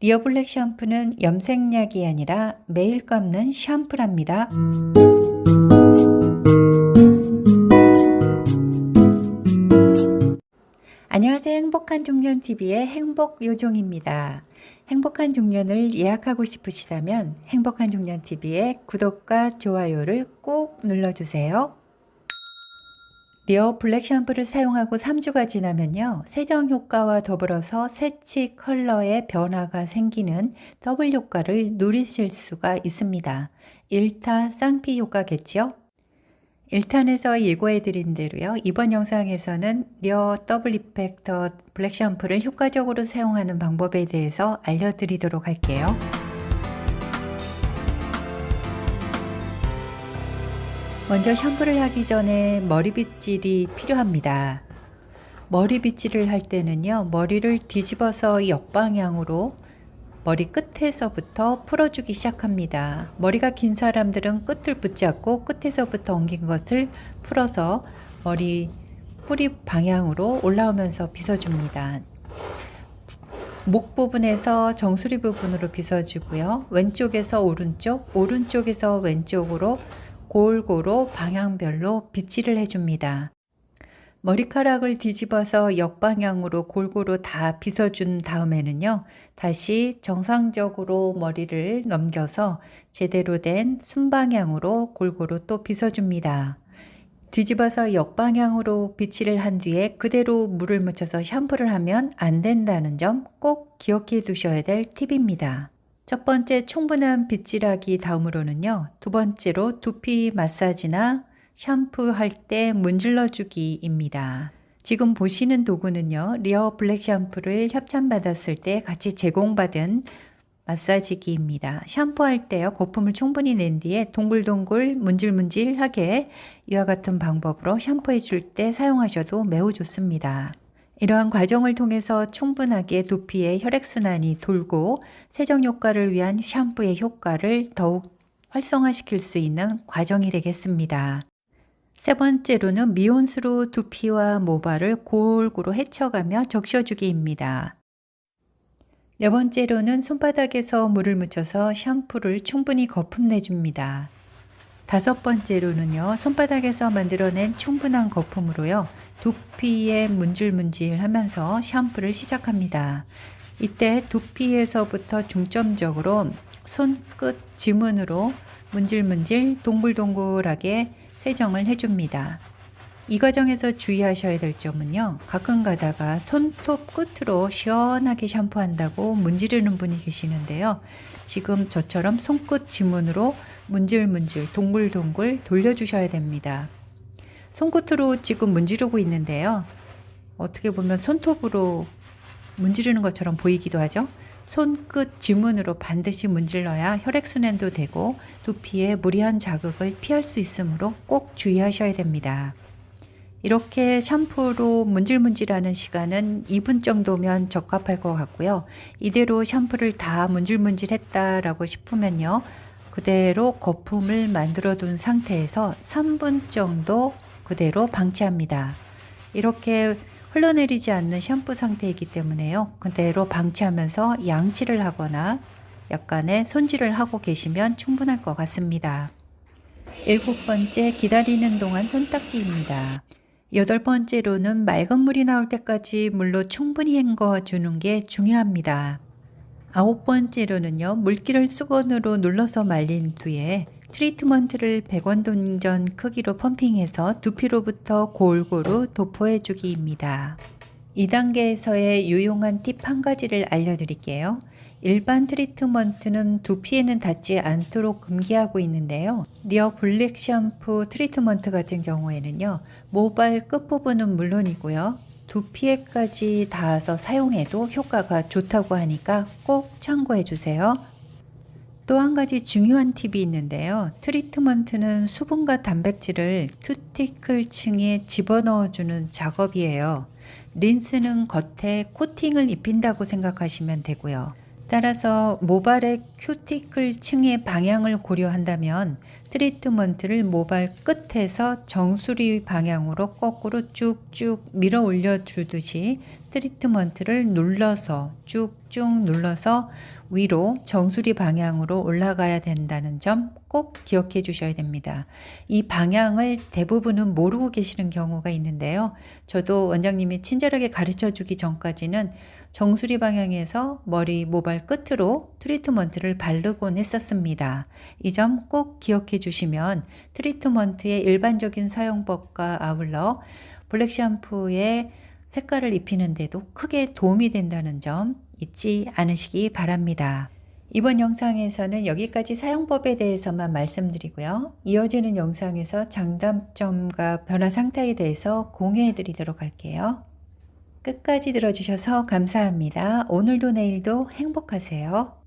리어 블랙 샴푸는 염색약이 아니라 매일 감는 샴푸랍니다. 안녕하세요. 행복한 중년 TV의 행복 요정입니다. 행복한 중년을 예약하고 싶으시다면 행복한 중년 TV의 구독과 좋아요를 꼭 눌러주세요. 리어 블랙 샴푸를 사용하고 3주가 지나면요. 세정 효과와 더불어서 세치 컬러의 변화가 생기는 더블 효과를 누리실 수가 있습니다. 1타 쌍피 효과겠죠? 1탄에서 예고해 드린 대로요. 이번 영상에서는 리어 더블 이펙터 블랙 샴푸를 효과적으로 사용하는 방법에 대해서 알려드리도록 할게요. 먼저 샴푸를 하기 전에 머리 빗질이 필요합니다. 머리 빗질을 할 때는요, 머리를 뒤집어서 역방향으로 머리 끝에서부터 풀어주기 시작합니다. 머리가 긴 사람들은 끝을 붙잡고 끝에서부터 엉긴 것을 풀어서 머리 뿌리 방향으로 올라오면서 빗어줍니다. 목 부분에서 정수리 부분으로 빗어주고요. 왼쪽에서 오른쪽, 오른쪽에서 왼쪽으로 골고루 방향별로 빗질을 해줍니다. 머리카락을 뒤집어서 역방향으로 골고루 다 빗어준 다음에는요, 다시 정상적으로 머리를 넘겨서 제대로 된 순방향으로 골고루 또 빗어줍니다. 뒤집어서 역방향으로 빗질을 한 뒤에 그대로 물을 묻혀서 샴푸를 하면 안 된다는 점 꼭 기억해 두셔야 될 팁입니다. 첫 번째 충분한 빗질하기 다음으로는요. 두 번째로 두피 마사지나 샴푸할 때 문질러 주기입니다. 지금 보시는 도구는요. 리어 블랙 샴푸를 협찬받았을 때 같이 제공받은 마사지기입니다. 샴푸할 때요. 거품을 충분히 낸 뒤에 동글동글 문질문질하게 이와 같은 방법으로 샴푸해 줄 때 사용하셔도 매우 좋습니다. 이러한 과정을 통해서 충분하게 두피의 혈액순환이 돌고 세정 효과를 위한 샴푸의 효과를 더욱 활성화시킬 수 있는 과정이 되겠습니다. 세 번째로는 미온수로 두피와 모발을 골고루 헤쳐가며 적셔주기입니다. 네 번째로는 손바닥에서 물을 묻혀서 샴푸를 충분히 거품내줍니다. 다섯 번째로는요, 손바닥에서 만들어낸 충분한 거품으로요, 두피에 문질문질 하면서 샴푸를 시작합니다. 이때 두피에서부터 중점적으로 손끝 지문으로 문질문질 동글동글하게 세정을 해줍니다. 이 과정에서 주의하셔야 될 점은요. 가끔 가다가 손톱 끝으로 시원하게 샴푸한다고 문지르는 분이 계시는데요. 지금 저처럼 손끝 지문으로 문질문질 동글동글 돌려주셔야 됩니다. 손끝으로 지금 문지르고 있는데요. 어떻게 보면 손톱으로 문지르는 것처럼 보이기도 하죠. 손끝 지문으로 반드시 문질러야 혈액순환도 되고 두피에 무리한 자극을 피할 수 있으므로 꼭 주의하셔야 됩니다. 이렇게 샴푸로 문질문질하는 시간은 2분 정도면 적합할 것 같고요. 이대로 샴푸를 다 문질문질했다라고 싶으면요. 그대로 거품을 만들어 둔 상태에서 3분 정도 그대로 방치합니다. 이렇게 흘러내리지 않는 샴푸 상태이기 때문에요. 그대로 방치하면서 양치를 하거나 약간의 손질을 하고 계시면 충분할 것 같습니다. 일곱 번째, 기다리는 동안 손 닦기입니다. 여덟 번째로는 맑은 물이 나올 때까지 물로 충분히 헹궈 주는 게 중요합니다. 아홉 번째로는요, 물기를 수건으로 눌러서 말린 뒤에 트리트먼트를 100원 동전 크기로 펌핑해서 두피로부터 골고루 도포해 주기입니다. 2단계에서의 유용한 팁 한 가지를 알려드릴게요. 일반 트리트먼트는 두피에는 닿지 않도록 금기하고 있는데요. 리어 블랙 샴푸 트리트먼트 같은 경우에는요. 모발 끝부분은 물론이고요. 두피에까지 닿아서 사용해도 효과가 좋다고 하니까 꼭 참고해 주세요. 또 한 가지 중요한 팁이 있는데요. 트리트먼트는 수분과 단백질을 큐티클 층에 집어넣어 주는 작업이에요. 린스는 겉에 코팅을 입힌다고 생각하시면 되고요. 따라서 모발의 큐티클 층의 방향을 고려한다면 트리트먼트를 모발 끝에서 정수리 방향으로 거꾸로 쭉쭉 밀어 올려 주듯이 트리트먼트를 눌러서 쭉쭉 눌러서 위로 정수리 방향으로 올라가야 된다는 점 꼭 기억해 주셔야 됩니다. 이 방향을 대부분은 모르고 계시는 경우가 있는데요. 저도 원장님이 친절하게 가르쳐 주기 전까지는 정수리 방향에서 머리 모발 끝으로 트리트먼트를 바르곤 했었습니다. 이 점 꼭 기억해 주시면 트리트먼트의 일반적인 사용법과 아울러 블랙 샴푸의 색깔을 입히는데도 크게 도움이 된다는 점 잊지 않으시기 바랍니다. 이번 영상에서는 여기까지 사용법에 대해서만 말씀드리고요. 이어지는 영상에서 장단점과 변화 상태에 대해서 공유해 드리도록 할게요. 끝까지 들어주셔서 감사합니다. 오늘도 내일도 행복하세요.